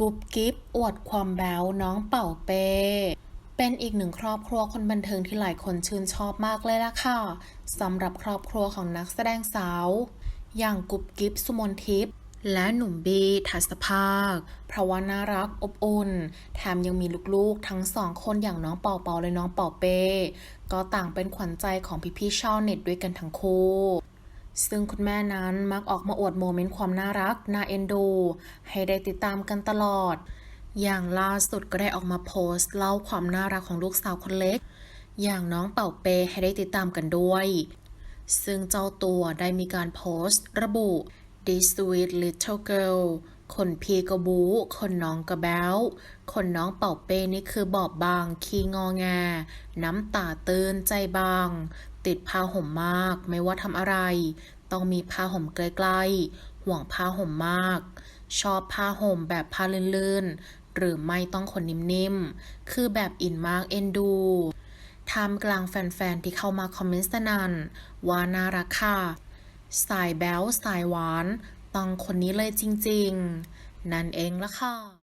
กุ๊บกิ๊บอวดความแบ๊วน้องเป่าเป้เป็นอีกหนึ่งครอบครัวคนบันเทิงที่หลายคนชื่นชอบมากเลยล่ะค่ะสำหรับครอบครัวของนักแสดงสาว อย่างกุ๊บกิ๊บสุมนทิพย์และหนุ่มบีทัศภาค เพราะว่าน่ารักอบอุ่น แถมยังมีลูกๆ ทั้งสองคนอย่างน้องเป่าเปาและน้องเป่าเป้ ก็ต่างเป็นขวัญใจของพี่ๆชาวเน็ตด้วยกันทั้งคู่ ซึ่งคุณแม่นั้นมักออกมาอวดโมเมนต์ความน่ารักน่าเอ็นดู ให้ได้ติดตามกันตลอด อย่างล่าสุดก็ได้ออกมาโพสต์ เล่าความน่ารักของลูกสาวคนเล็ก อย่างน้องเป่าเปให้ได้ติดตามกันด้วย ซึ่งเจ้าตัวได้มีการโพสต์ ระบุ This sweet little girl คนพี่ก็บูคนน้องก็แบ้ว คนน้องเป่าเป้นี่คือบอบบาง ขี้งองแง น้ำตาตื้นใจบาง ติดผ้าห่มมาก ไม่ว่าทำอะไร ต้องมีผ้าห่มใกล้ๆ ห่วงผ้าห่มมาก ชอบผ้าห่มแบบผ้าลื่นๆ หรือไม่ต้องขนนิ่มๆ คือแบบอินมากเอ็นดูท่ามกลางแฟนๆ ที่เข้ามาคอมเมนต์สนันว่าน่ารักค่ะ สายแบ๊วสายหวาน ต้องคนนี้เลยจริง ๆ นั่นเองละค่ะ